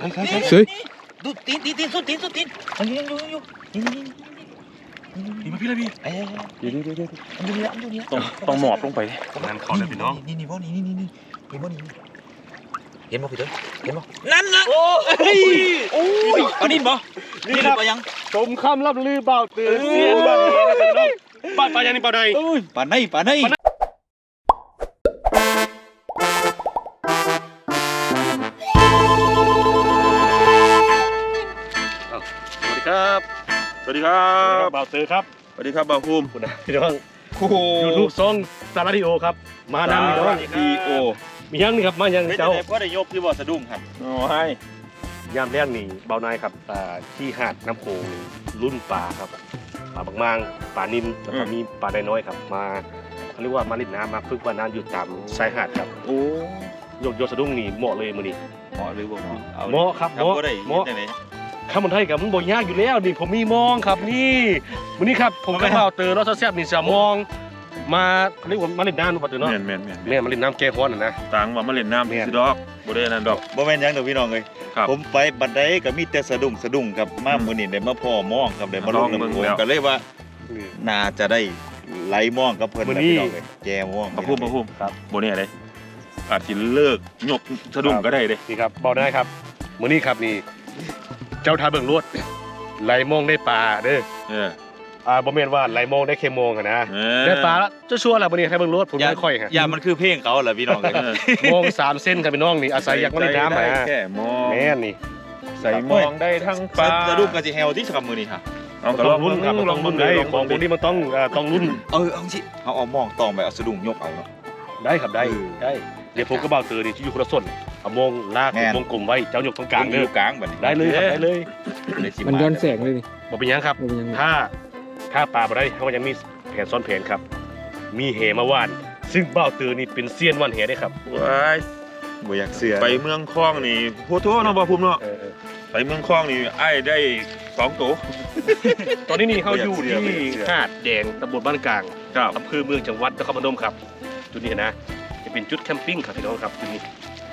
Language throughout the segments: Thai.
ใช่ใช่ใช่เสยดูตีนตีนตีนสุดตีนสุดตีนมันอยู่อยู่อยู่นี่นี่นี่นี่มาพี่เลยพี่เอ้ยเดี๋ยวเดี๋ยวเดี๋ยวมันอยู่นี่มันอยู่นี่ต้องต้องหมอบลงไปนั่นเขาเลยพี่น้องนี่นี่บ่นี่นี่นี่นี่เห็นบ่นี่เห็นบ่พี่เด้อเห็นบ่นั่นน่ะโอ้ยโอ้ยปลานิ่มบ่นี่ครับปลายังชมคำล่ำลือเบาตื่นเสียนบ้านนี้นะครับพี่น้องบ้านปลายังนี่ปลาใดปลาไหนปลาไหน ครับ สวัสดีครัครับบเบาตื่นครับ สวัสดีครับบ่าวภูมิคุณนะพี่น้องโอ้โหยูทูบซองสาราดิโอครับ มานำพี่น้องดีโอ มียังนี่ครับ มายังเฮ้ยเจ้าแต่พ่อได้ยกที่บ่สะดุ้งครับโอ้ให้ยามแรกนี่เบานายครับอ่าที่หาดน้ำโขงนี่รุ่นปลาครับปลาบางมางปลานิ่มแล้วก็มีปลาได้น้อยครับ มาเขาเรียกว่ามาเล่นน้ำมาฝึกว่ายน้ำอยู่ตามชายหาดครับ โอ้โยกโยกสะดุ้งนี่เหมาะเลยมือนี้หมอหรือบ่หมอเอาเหมาะครับครับเหมาะบ่ได้เหมาะจังได๋ ข้าวมันไทยกับมันบ่ยากอยู่แล้วนี่ผมมีมองครับนี่วันนี้ครับผมกับเบาเตอร์รสแซ่บนี่จะมอง มาเขาเรียกว่ามาเล่นน้ำนู่นปะเตอร์เนาะแม่นแม่นแม่นแม่มาเล่นน้ำแก้ฮ้อนน่ะนะ ต่างว่ามาเล่นน้ำแม่น สิดอกบ่ได้อันนั่นดอก บ่แม่นหยังดอกพี่น้องเอ้ยครับผมไปบัดใดก็มีแต่สะดุ้งสะดุ้งครับมามื้อนี้ได้มาพ่อมองครับได้มาลงลองเบิ่งน้ำโขงแล้ว ก็เลยว่าน่าจะได้ไหลมองกับเพิ่นมื้อนะนี้ พี่น้องเอ้ยแจมองบ่าวภูมิบ่าวภูมิครับ บ่แน่เด้อาจสิเลิกยกสะดุ้งก็ได้เด้นี่ครับบอกได้ครับมื้อนี้ครับนี่ เจ้าทาเบิ่งรวดไหลมองได้ปลาเด้อเออ อ่าบ่แม่นว่าไหลมองได้แค่มองอะนะเออ ได้ปลาแล้วจะชัวร์ล่ะมื้อนี้ให้เบิ่งรวดผมอย่าไม่ค่อยฮะอย่ามันคือเพลงเขาเหรอพี่น้องเอ้ยเออมองสามเส้นครับพี่น้องนี่อาศัยอยากมาเล่นน้ำได้มาแค่มองแม่นนี่ ใส่มองได้ทั้งปลาสะดุ้งก็สิแฮวที่ครับมื้อนี้ฮะเอาก็ลองลุ้นครับลองรุ่นได้ของพวกนี้มันต้องเอ่อต้องรุ่นเออเอาสิเอาเอามองตองไปเอาสะดุ้งยกเอาเนาะได้ครับได้เออได้เดี๋ยวผมก็เบาเตอร์นี่ที่อยู่คนละส่วน เอามองลากแม่น วงกลมไว้เจ้าหยกตรงกลางอเด้อยู่กลางบัดนี้ได้เลยครับได้เลยได้สิมันย้อนแสงเลยนี่บ่เป็นหยังครับ มันยังไงถ้าถ้าปลาบ่ได้เขายังมีแผนซ้อนแผนครับ มีเหมาว่าน ซึ่งเบ้าเตือนี่เป็นเซียนว่านเหได้ครับว้ายบ่อยากเสือไปเมืองคลองนี่โหโทษเนาะบ่าวภูมิเนาะเออไปเมืองคลองนี่ไอ้ได้สองตัว ตอนนี้นี่เขาอยู่บ่อยากเชื่ที่อบ่อยากเชื่อหาดแดงตำบลบ้านกลางครับ อำเภอเมืองจังหวัดนครพนมครับจุดนี้นะจะเป็นจุดแคมปิ้งครับพี่น้องครับจุดนี้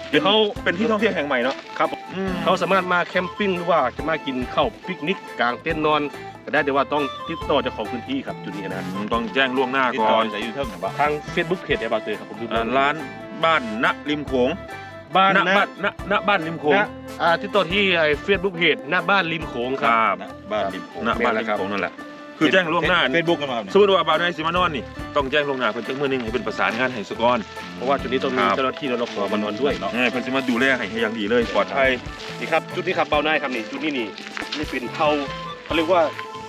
เดี๋ยวเขาเป็นที่ท่องเที่ยวแห่งใหม่เนาะครับอืมเขาสามารถมาแคมปิ้งหรือว่าจะมากินข้าวปิกนิกกลางเต็นท์นอนก็ได้แต่ว่าต้องติดต่อเจ้าของพื้นที่ครับจุดนี้นะต้องแจ้งล่วงหน้าที่ก่ตออนนจะอยู่เทิงน่ะบ่ทาง Facebook เพจเดี๋ยวเบาเตือครับผมดูอ่าร้านบ้านณริมโขงบ้านณนะบ้านณณบ้านริมโขงนะอ่าที่ต่อที่ไอ้เฟซบุ๊กเพจหน้าบ้านริมโขงคครับ รับนะบ้านริมโขงณบ้านริมโขงนั่นแหละ คือแจ้งล่วงหน้า เฟซบุ๊กกันมาครับสมมติว่าบ่าวนายสิมานอนนี่ต้องแจ้งล่วงหน้าเพิ่นจังมื้อหนึงให้เป็นประสานงานให้สกอน เพราะว่าจุดนี้ต้องมีครับ เจ้าหน้าที่รปภมานอนด้วยเนาะ เออเพิ่นสิมาดูแลให้ให้อย่างดีเลยปลอดภัย นี่ครับจุดนี้ครับเบาหน้าครับนี่จุดนี้นี่นี่เป็นเท่าเขาเรียกว่า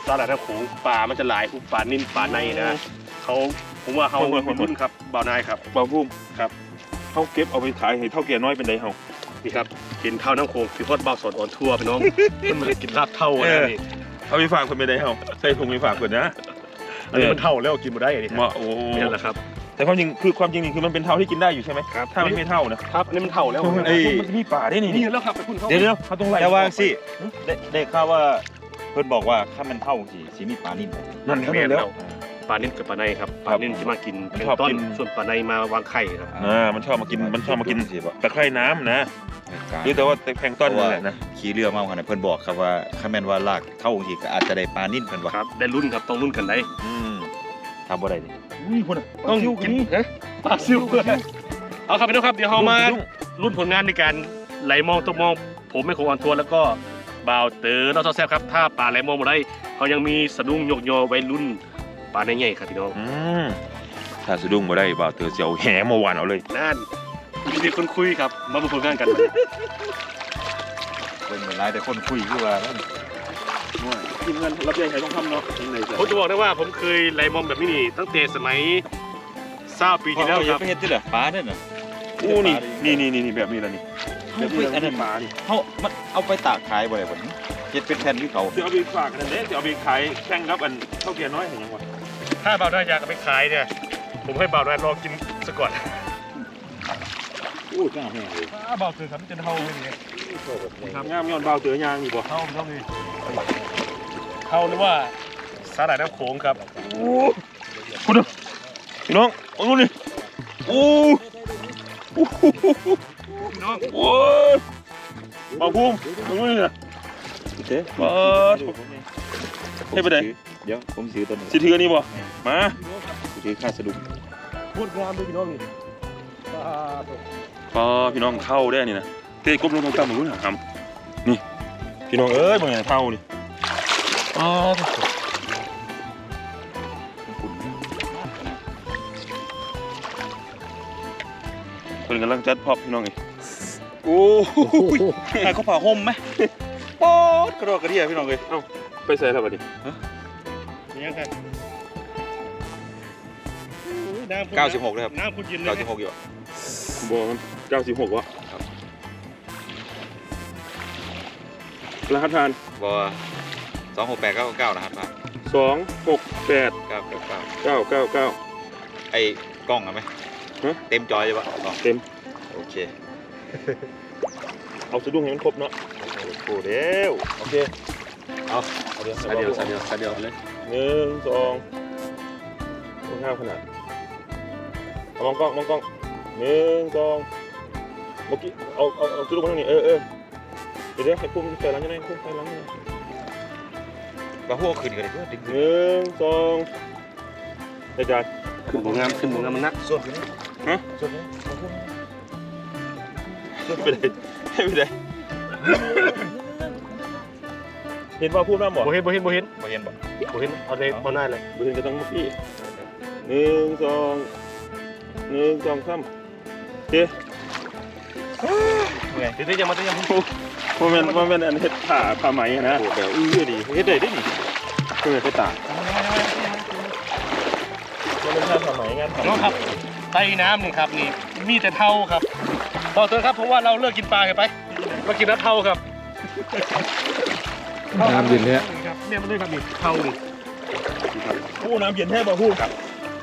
ตลาดน้ำโขงป่ามันจะหลายพวกป่านิ่มป่าในนะเขาผมว่าเขาหมดหมดหมดรุ่นครับเบาหน้าครับบ่าวภูมิครับเฮาเก็บเอาไปขายให้เท่าแก่น้อยเป็นไดเฮา นี่ครับกินเท่าน้ำโขงคือทอดเบาสดอ่อนทั่วพี่น้อง มันเหมือนกินลาบเท่าเอนะอนี่ เอาไปฝากเพิ่นเป็นไดเฮาใส่ถุงไปฝากเพิ่นนะอันนี้มันเท่าแล้วกินบ่ได้อันนี้เหมาะโอ้นี่แหละครับ แต่ความจริงคือความจริงนี่คือมันเป็นเท่าที่กินได้อยู่ใช่ไหมครับถ้ามันไม่เท่านะครับอันนี่มันเท่าแล้วเอ้ยมันมีป่าได้นี่นี่นี่แล้วครับไปคุณเขาเดี๋ยวเดี๋ยวเขาต้องไล่แต่ว่าสิได้ได้ข่าวว่าเพิ่นบอกว่าถ้ามันเท่าสิสิมีปลานิ่มนั่นแม่แม่นแล้แล้วว ปลานิ่มกับปลาในครับปลานิ่มจะมากินมันเป็นชอบต้นกิน ส่วนปลาในมาวางไข่ครับอ่ามันชอบมากินมันชอบมากินสิบ่ตะไคร่น้ำนะหรือแต่ว่าแพลงก์ต้นนั่นแหละนะ ขี่เรือมาขนาดเพิ่นบอกครับว่าถ้าแม่นว่าลากเท่าสิก็อาจจะได้ปลานิ่มเพิ่นว่าครับได้รุ่นครับต้องรุ่นกันได้อืมทำบ่ได้ดิอุ้ยคนอะต้องกินฮะปลาซิวเอาครับพี่น้องครับเดี๋ยวเรามา รุ่นผลงานในการไหลมองตกมอง ผมไม่คงออนทัวร์แล้วก็บ่าวเต๋อเราแซ่บครับ ถ้าปลาไหลมองมาได้เขายังมีสะดุ้งโยกโยไว้รุ่นป ลาในใหญ่ครับพี่น้องอืมถ้าสะดุ้งมาได้บ่าวเตอเสียวแหมาหวานเอาเลยนั่นมีคนคุยครับ มาเป็นผลงานกันเพิ่นหลายแต่คนคุยคือว่าแล้วทีมงานรับใหญ่ใครต้องทำเนาะผมจะบอกได้ว่าผมเคยไหลมองแบบนี้นี่ตั้งแต่สมัยเศร้าปีที่แล้วครับไปเฮ็ดที่ล่ะปลาเด้อน่ะอู้นี่นี่นี่นี่นี่แบบนี้แล้วนี่เฮ้ยอันนั้นปลานี่เฮามันเอาไปตากขายบ่ได้บ่นี่เฮ็ดเป็นแผ่นที่เขาจะเอาไปฝากกันเด้จะเอาไปขายแข่งกับอันเท่าแก่น้อยเห็นยังวะ ถ้าบ่าวได้อยากเอาไปขายเนี่ย ผมให้บ่าวได้ลองกินซะก่อนอู้จ้าแห้งเลยถ้าบ่าวคือครับจะเท่าเลยนี่ครับงามย้อนบ่าวเตอยางอยู่บ่เท่าเท่านี้เท่าหรือว่าสาหร่ายน้ำโขงครับคุณดูพี่น้องโอ้นู่นนี่โอ้พี่น้องโอ้ยเบาพุ่มมึงนี่นะเจ๊เปิดให้ไปไหน เดี๋ยวผมซื้อตัวหนึงสิถืออันนี้บ่มาซื้อค่าสะดุ้งพูดงามด้วยพี่น้องนี่พอพี่น้องเข้าได้นี่นะเตะกบลงตรงต่ำมึงนะทำนี่พี่น้องเอ้ยบางอย่างเท่านี่อ๋อเพิ่นกำลังจัดพอบพี่น้องนี่โอ้ยให้เขาผ่าห่มไหมป๊อดกระโดดกระเดียพี่น้องเลยไปใส่แล้วบัดนี้ ยังไงน้ำเก้าสิบหกเลยครับน้ำคุณยินเลยเก้าสิบหกอยู่บอกมันเก้าสิบหกวะรหัสผ่านบอสองหกแปดเก้าเก้านะครับสองหกแปดเก้าเก้าเก้าเก้าเก้าเก้า ไอ้กล้องอะไหมฮะ เต็มจอยเลยปะกล้องเต็ม โอเคเอาสะดุ้งให้มันครบเนาะ โอ้เร็วโอเค เอาเอาเดี๋ยวสายเดียวสายเดียวสายเดียวเลย หนึ่งสองต้องห้ามขนาดเอามองกล้องมองกล้องหนึ่งสองเมื่อกี้เอาเอาเอาสะดุ้งมาตรงนี้เออเออเดี๋ยวเดี๋ยวให้พุ่มใส่หลังยังไงพุ่มใส่หลังยังไงกระหัวขึ้นกันเลยเพื่อดึงหนึ่งสองได้จ้าขึ้นบงงามขึ้นบงงามมันนักส่วนขึ้นนี่ฮะส่วนนี้ส่วนขึ้นนี่ไปได้ให้ไปได้ เห็นว่าพูดน้ำบ่โบเห็นโบเห็นโบเห็นมาเห็นบ่โบเห็นเอาเลยเอาหน้าเลยบุญก็ต้องมาพี่หนึ่งสองหนึ่งสองสามโอเคไงเดี๋ยวเดี๋ยวจะมาเดี๋ยวจะมาโมเมนต์โมเมนต์อันเฮ็ดผ่าผ่าไหมอะนะโอ้แบบอื้อดีเฮ็ดได้ดินี่เพื่อไปตากโมเมนต์งานผ่าไหมงานผ่าไหมน้องครับใต้น้ำนี่ครับนี่มีแต่เท่าครับพอเถอะครับเพราะว่าเราเลิกกินปลากันไปมากินน้ำเท่าครับ น้ำเย็นแท้ครับเนี่ยมันเลยครับนี่เท่านี่ผู้น้ำเย็นแท้บ่ผู้ครับ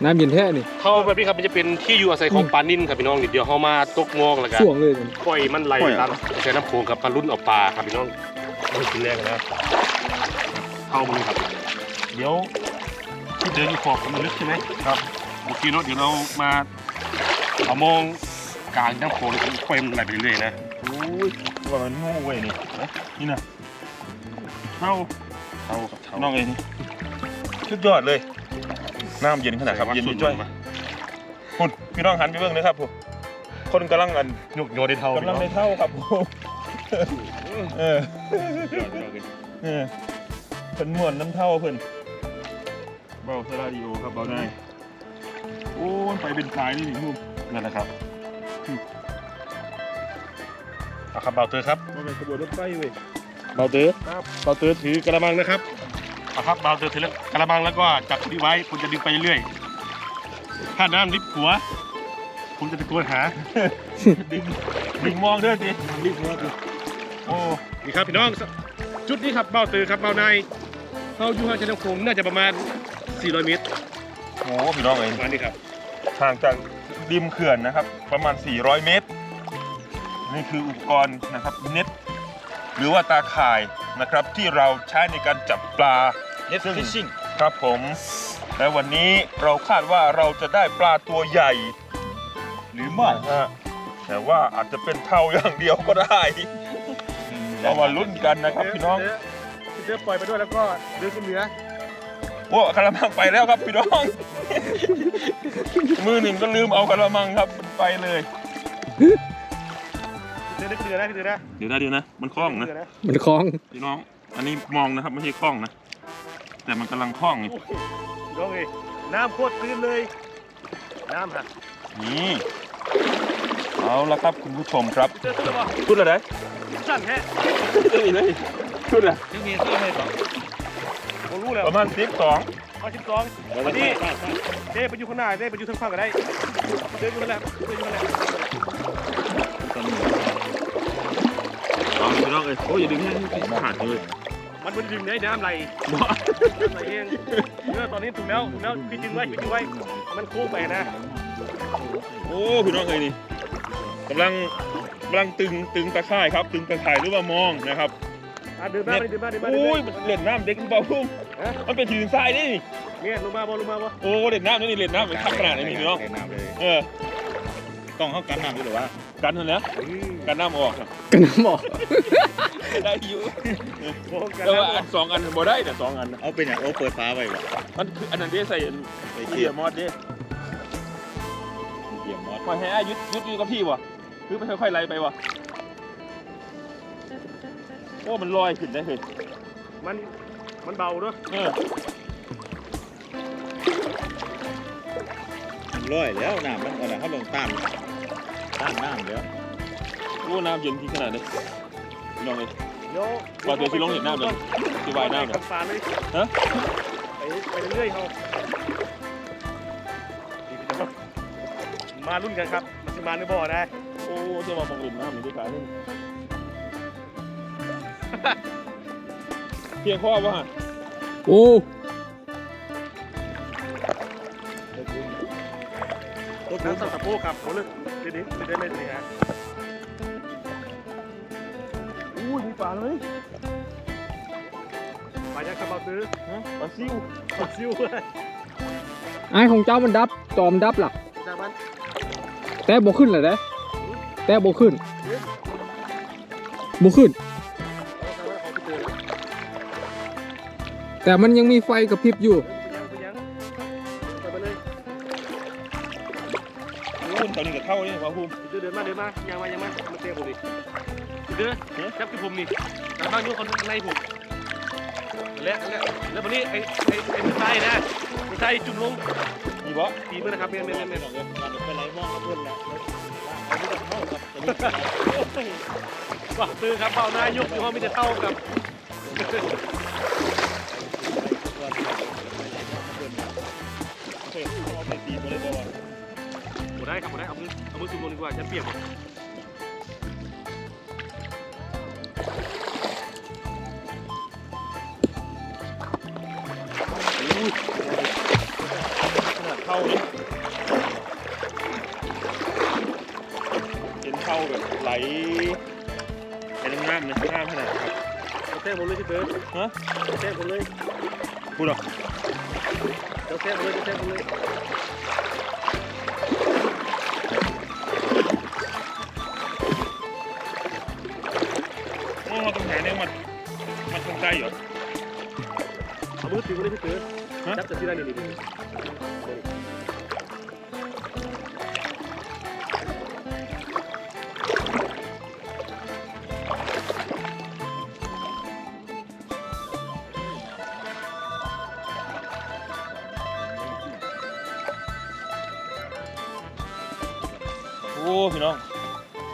น้ำเย็นแท้นี่เท่าแบบนี้ครับมันจะเป็นที่อยู่อาศัยของปลานิ่นครับพี่น้องนี่เดี๋ยวเขามาตกงอกแล้วกันส่วงเลยมันปล่อยมันไหลตามกระแสน้ำโขงครับมาลุ้นเอาปลาครับพี่น้องเอากินแรกนะเท่ามันครับเดี๋ยวที่เดินอยู่ขอบมันลึกใช่ไหมครับโอเคเนาะเดี๋ยวเรามาเอามองกลางน้ำโขงแล้วก็ปล่อยมันไหลไปเรื่อยๆนะโอ้ยว่ามันงูเว้ยนี่นะนี่นะ เท่าเท่าครับเท่าน้องเอ้ยนี่สุดยอดเลย น้ำเย็นขนาดครับเย็นจ้อยคุณพี่น้องหันไปเบิ่งเลยครับผมคนกำลังอันยกโยนในเท่ากำลังในเท่าครับผมเออเออเพิ่นม่วนน้ำเท่าเพิ่นเบาสลาดิโอครับเบาได้โอ้ยไปเป็นสายนี่นี่มุมนั่นแหละครับเอาครับเบาเตอร์ครับว่าเป็นขบวนรถไฟเว้ย เบาเตอร์เบาเตอร์ถือกระมังนะครับเอาครับเบาเตอร์ถือกระมังแล้วก็จับที่ไว้คุณจะดึงไปเรื่อยถ้าน้ำลิบหัวคุณจะตะโกนหาดึงดึงมองเด้อสิลิบหัวคือโอ้นี่ครับพี่น้องจุดนี้ครับเบาเตอร์ครับเบาในเขาอยู่ห่างจากน้ำโขงน่าจะประมาณ 400 เมตรโหพี่น้องเอ้ยประมาณนี้ครับห่างจากริมเขื่อนนะครับ ประมาณ 400 เมตร นี่คืออุปกรณ์นะครับเน็ต หรือว่าตาข่ายนะครับที่เราใช้ในการจับปลาเน็ตฟิชชิ่งครับผม และวันนี้เราคาดว่าเราจะได้ปลาตัวใหญ่หรือไม่นะฮะแต่ว่าอาจจะเป็นเท่าอย่างเดียวก็ได้เรามาลุ้นกันนะครับพี่น้องเดี๋ยวปล่อยไปด้วยแล้วก็เดินขึ้นเหนือโอ้กระมังไปแล้วครับพี่น้อง มือหนึ่งก็ลืมเอากระมังครับไปเลย เดินขึ้นเหนือนะขึ้นเหนือนะเดี๋ยวนะเดี๋ยวนะ มันคล้องนะขึ้เหนะมันคล้อง พี่น้อง อันนี้มองนะครับไม่ใช่คล้องนะ แต่มันกำลังคล้องอยู่โอ้ยน้องเอ้ยน้ำโคตรตื้นเลย น้ำฮะนี่เอาละครับคุณผู้ชมครับเจอตัวบ่ชุดอะไรสั้นแฮะเอ้ยเลยชุดอะไรยังมีเสื้อให้ต่อผมรู้แล้วประมาณสิบสองเอาสิบสองวันนี้เด้ไปอยู่ข้างหน้าเด้ไปอยู่ทางฝั่งก็ได้เดินอยู่นั่นแหละเดินอยู่นั่นแหละ น้องเอ้ยโอ้ยอย่าดึงให้ขาดเลยมันมันดึงได้น้ำไหลน้ำไหลเองเออตอนนี้ถูกแล้วถูกแล้วพี่ดึงไว้พี่ดึงไว้ มันโค้งไปนะ โอ้พี่น้องเอ้ยนี่กำลังกำลังตึงตึงตะข่ายครับ ตึงตะข่ายหรือว่ามองนะครับอะเดินมาเดินมาเดินมาเดินโอ้ยมาเล่นน้ำเด็กเบาพุ่มฮะมันเป็นถือทรายนี่เนี่ยลงมาบ่ลงมาบ่โอ้เล่นน้ำนี่เล่นน้ำเป็นขับขนาดนี้พี่น้องเล่นน้ำเลยเออต้องเข้ากันน้ำด้วยหรือวะ กกันนั่นแหละกันน้ำออกกันน้ำออก ได้อยู่แต่ว่าอันสองอันบ่ได้แต่สองอันนะเอาเป็นอย่างโอ้เปิดฟ้าไว้บ่มันคืออันนั้นได้ใส่อันไปเกีเทียยบร์มอดเด้เทียบมอดมาแห่ยึดยึดอยู่กับพี่วะคือไปค่อยๆไล่ไปวะโอ้มันลอยขึ้นได้เลยมันมันเบาด้วยเออร้อยแล้วน้ำมันเอาละเขาลงต้าน ต้านน้ำแล้วโอ้น้ำเย็นที่ขนาดนี้พี่น้องเลยเดี๋ยวว่าเดี๋ยวสิลงเห็นน้ำเลยสิว่ายน้ำเลยปลาเลยฮะไปไปเรื่อยๆเขานี่พี่น้องมารุ่นกันครับมันจะมาในบ่อได้โอ้จะมาบังเอิญน้ำอยู่ด้วยกันนี่เพียงข้อว่าโอ้ น้ำสับสะโพกครับเขาเลยเดี๋ยวนี้เดี๋ยวนี้เลยฮะอู้มีปลาเลยปลายังขับเอาซื้อฮะปลาซิวปลาซิวเลยไอ้ของเจ้ามันดับจอมดับล่ะจากมันแต่บ่ขึ้นเลยเด้แต่บ่ขึ้นบ่ขึ้นเอาจากมันของพี่เต๋อแต่มันยังมีไฟกระพริบอยู่ นนี้ก็เข้าเนี่ยว่าภูมิเดินเดินมาเดินมายังมายังมามาเตะผมดิเดินจับคือผมนี่กระบ้างยุ่งคนในผมแล้วแล้วแล้ววันนี้ไอ้ไอ้ไอ้มือซ้นะมือซ้จุ่มลงมีบ่ตีมือนะครับเมียนเมียนเมียนไปไหลมองเพื่อนแหล้วเอาไม่ต้องเข้าครับอันนี้ว่าซื้อครับเบาหน้ายกอยู่ห้องมีแต่เท่ากับโอเคเอาไปตีมาเลยบ่ว่าหมด ได้ครับหมดได้เอามือเอามือจุ่มลงดีกว่าจะเปียกหมดอู้ขนาดเข้านี่เห็นเข้าแบบไหลไปน้ำน้ำนะน้ำขนาดครับเอาเต้ผมเลยที่เบิร์ดฮะเต้ผมเลยพูดหรอเดี๋ยวเต้ผมเลยเต้ผมเลย มาต้องหนเนี่ยมันมันตรงใจเหรอเอามือตีผมเลยพี่เต๋อจับจับที่ได้เลยนี่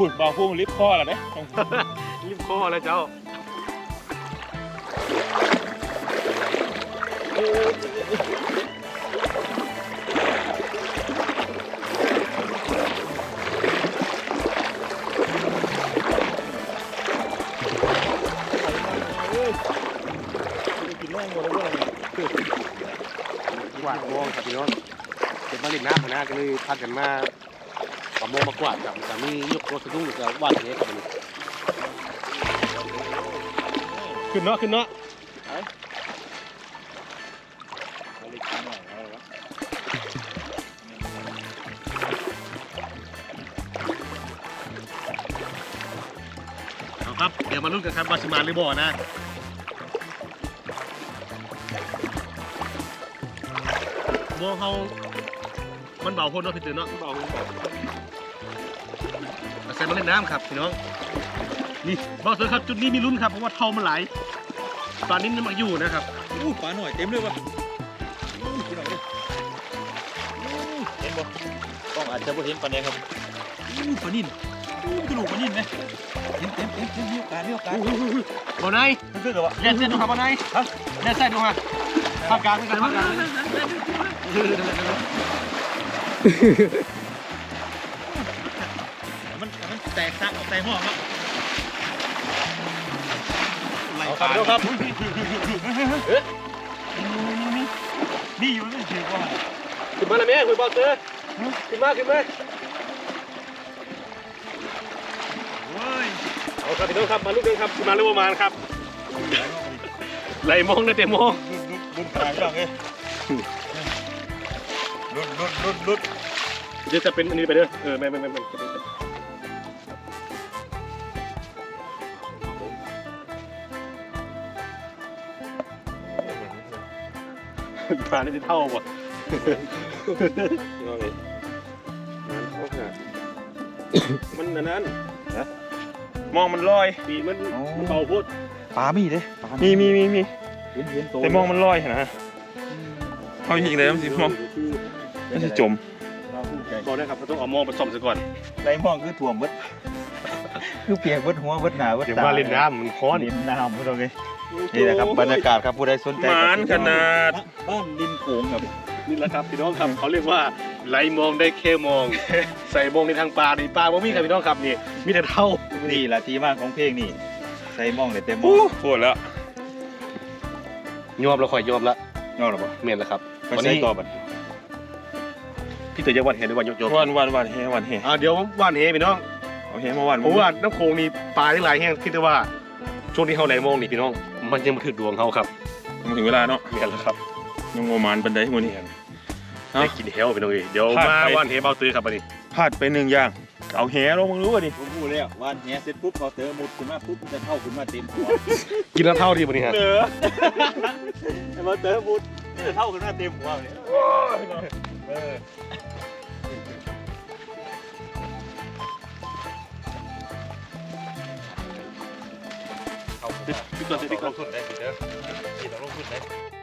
พูดบางพวกมันลิฟต์คอแล้วเด้ต้องรีบคอแล้วเจ้ากินแรงหมดแล้วว่ากวาดมองครับพี่น้องเก็บมาเล่นน้ำนะก็เลยพักกันมา ปะมมากวาดกับสามียกรถสะดุ้งกับวาดอย่างเงี้ยครับขึ้นเนาะขึ้นเนาะเอาครับ เดี๋ยวมาลุ้นกันครับว่าสิมาหรือบ่นะมเขามันเบาพ้นเนาะพี่ตื่นเนาะเบาเบา ใส่มาเล่นน้ำครับพี่น้อง นี่เบาเสือครับจุดนี้มีลุ้นครับเพราะว่าเทามันไหลปลานิ้นมันมาอยู่นะครับอู้ปลาหน่อยเต็มเลยวะอู้พี่น้องเอ้ยเห็นบ่ต้องอาจจะบ่เห็นปานใดครับอู้ปลานิ่นอู้กระดูกปลานิ่นไหมเต็มเต็มเต็มเต็มมีโอกาสมีโอกาสบ่อนายมันคือกับว่าแล่นเส้นดูครับบ่อนายฮะแล่นเส้นดูครับภาคกลางไม่กันภาคกลางมันมัน แตกซักออกแตกห้องครับไหลเอาปครัลาบพี่น้องครับนี่อยู่นี่ถือว่าขึ้นมาแล้วแม่คุยเบาเสือขึ้นมาขึ้นมาเว้ยเอาครับพี่น้องครับมาลุ้นกันครับสิมาหรือบ่มาครับไหลมองได้แต่มองลุดลุดลุดปลาพี่น้องเอ้ยลุดลุดลุดลุดเดี๋ยวจะเป็นอันนี้ไปเด้อเออไม่ไม่ไม่ไม่ ปลาได้เท่าบ่พี่น้องเลยมันเข้าขนาดมันอันนั้นนะมองมันลอยปีมันมันเบาพูดปลามีเด้ปลามีมีมีมีเห็นเห็นโตแต่มองมันลอยนะเขายิงเลยมันสิมองมันสิจมบอกได้ครับเราต้องเอามองไปซ่อมซะก่อนไรมองคือถ่วมเบิดคือเปียกเบิดหัวเบิดหน้าเบิดเดี๋ยวตาว่าเล่นน้ำมันร้อนเล่นน้ำพี่น้องเลย นี่นะครับบรรยากาศครับผู้ใดสนใจหมานขนาด บ้านดินโขงครับนี่แหละครับพี่น้องครับเขาเรียกว่าไหลมองได้แค่มอง ใส่มองในทางปลาในปลาบ่มีครับพี่น้องครับนี่มีแต่เท่านี่แหละที่มาของเพลงนี่ใส่มองเลยเต็มมอโอ้งโหดแล้วยอมแล้วค่อยยอมละยอดหรอปะเมียนแล้วครับไปวันใส่นี้ต่อบัดพี่เต๋อจะวันเฮหรือวันยกยกวันวันวันเฮวันเฮอ่าเดี๋ยววันเฮพี่น้องเอาเฮมาวันผมว่าน้ำโขงนี่ปลาทั้งหลายแห้งคิดได้ว่าช่วงที่เขาไหลมองนี่พี่น้อง มันยังมาถึงดวงเขาครับมันถึงเวลาเนาะเมียนแล้วครับยังโมมานบันไดมันนี่ได้กินเฮลพี่น้องเอ้ยเดี๋ยวพลาดมาไปวันเฮเบาตื้อครับวันนี้พลาดไปหนึ่งอย่างเอาเฮลงมึงรู้ป่ะดิผมพูดแล้ววันเนี้ยเสร็จปุ๊บเอาเตอมุดขึ้นมาปุ๊บจะเข้าขึ้นมาเต็มหัวกินแล้วเท่าดีวันนี้ฮะเนื้อไอ้มาเตอมุดจะเข้าขึ้นมาเต็มหัวเลย พี่ก่อนพี่ก่อนลงทุนได้สิเด้อที่ต้องลงทุนได้